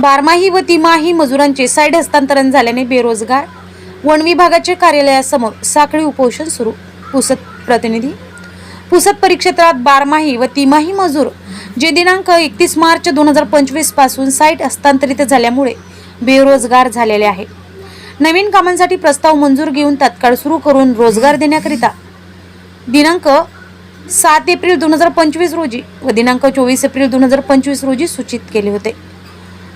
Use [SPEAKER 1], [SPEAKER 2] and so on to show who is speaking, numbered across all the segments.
[SPEAKER 1] बारमाही व तिमाही मजुरांचे साईड हस्तांतरण झाल्याने बेरोजगार. वन विभागाचे कार्यालयासमोर साखळी उपोषण सुरू पुसत प्रतिनिधी. पुसद परिक्षेत्रात बारमाही व तिमाही मजूर जे दिनांक एकतीस मार्च दोन हजार पंचवीसपासून साईट हस्तांतरित झाल्यामुळे बेरोजगार झालेले आहे. नवीन कामांसाठी प्रस्ताव मंजूर घेऊन तात्काळ सुरू करून रोजगार देण्याकरिता दिनांक सात एप्रिल दोन हजार पंचवीस रोजी व दिनांक चोवीस एप्रिल दोन हजार पंचवीस रोजी सूचित केले होते.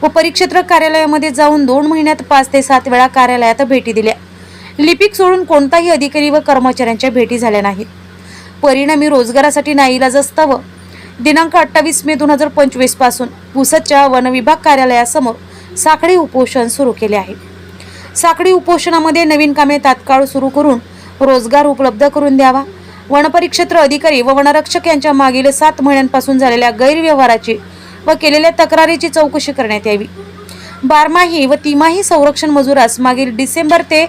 [SPEAKER 1] व परिक्षेत्र कार्यालयामध्ये जाऊन दोन महिन्यात पाच ते सात वेळा कार्यालयात भेटी दिल्या. लिपिक सोडून कोणताही अधिकारी व कर्मचाऱ्यांच्या भेटी झाल्या नाहीत. परिणामी रोजगारासाठी नाईलाज असतावं दिनांक अठ्ठावीस मे दोन हजार पंचवीसपासून पुसदच्या वनविभाग कार्यालयासमोर साखळी उपोषण सुरू केले आहे. साखळी उपोषणामध्ये नवीन कामे तात्काळ सुरू करून रोजगार उपलब्ध करून द्यावा. वनपरिक्षेत्र अधिकारी व वनरक्षक यांच्या मागील सात महिन्यांपासून झालेल्या गैरव्यवहाराची व केलेल्या तक्रारीची चौकशी करण्यात यावी. बारमाही व तिमाही संरक्षण मजुरास मागील डिसेंबर ते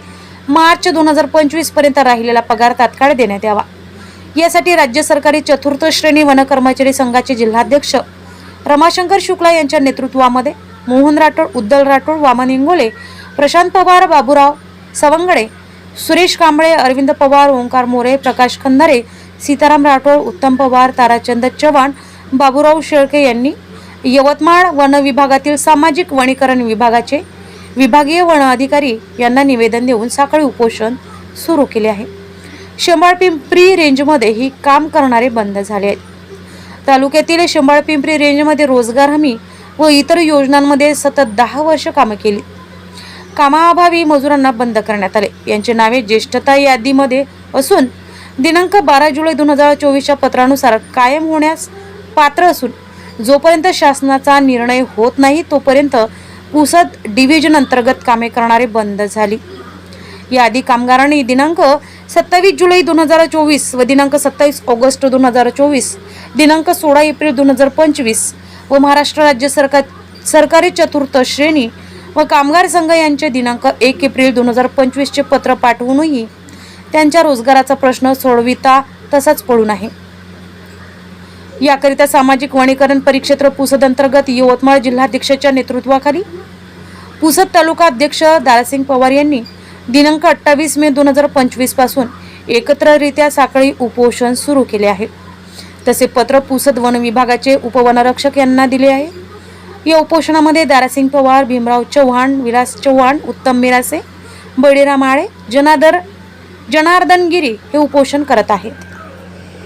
[SPEAKER 1] मार्च दोन हजार पंचवीसपर्यंत राहिलेला पगार तात्काळ देण्यात यावा. यासाठी राज्य सरकारी चतुर्थ श्रेणी वन कर्मचारी संघाचे जिल्हाध्यक्ष रमाशंकर शुक्ला यांच्या नेतृत्वामध्ये मोहन राठोड उद्दल राठोड वामन इंगोले प्रशांत पवार बाबूराव सवंगडे सुरेश कांबळे अरविंद पवार ओंकार मोरे प्रकाश खंदारे सीताराम राठोड उत्तम पवार ताराचंद चव्हाण बाबूराव शेळके यांनी यवतमाळ वन विभागातील सामाजिक वनीकरण विभागाचे विभागीय वन अधिकारी यांना निवेदन देऊन साखळी उपोषण सुरू केले आहे. शेंबाळ पिंपरी रेंजमध्ये ही काम करणारे बंद झाले आहेत. तालुक्यातील शेंबाळ पिंपरी रेंजमध्ये रोजगार हमी व इतर योजनांमध्ये सतत दहा वर्ष कामं केली. कामाअभावी मजुरांना बंद करण्यात आले. यांचे नावे ज्येष्ठता यादीमध्ये असून दिनांक बारा जुलै दोन हजार चोवीसच्या पत्रानुसार कायम होण्यास पात्र असून जोपर्यंत शासनाचा निर्णय होत नाही तोपर्यंत पुसद डिव्हिजन अंतर्गत कामे करणारे बंद झाली. यादी कामगारांनी दिनांक सत्तावीस जुलै दोन हजार चोवीस व दिनांक सत्तावीस ऑगस्ट दोन हजार चोवीस दिनांक सोळा एप्रिल दोन हजार पंचवीस व महाराष्ट्र राज्य सरकार सरकारी चतुर्थ श्रेणी व कामगार संघ यांचे दिनांक एक एप्रिल दोन हजार पंचवीसचे पत्र पाठवूनही त्यांच्या रोजगाराचा प्रश्न सोडविता तसाच पडून आहे. याकरिता सामाजिक वनीकरण परिक्षेत्र पुसद अंतर्गत यवतमाळ जिल्हाध्यक्षाच्या नेतृत्वाखाली पुसद तालुका अध्यक्ष दारासिंग पवार यांनी दिनांक अठ्ठावीस मे दोन हजार पंचवीसपासून एकत्ररित्या साखळी उपोषण सुरू केले आहे. तसे पत्र पुसद वन विभागाचे उपवनरक्षक यांना दिले आहे. या उपोषणामध्ये दारासिंग पवार भीमराव चव्हाण विलास चव्हाण उत्तम मिरासे बळीराम आळे जनादर जनार्दनगिरी हे उपोषण करत आहेत.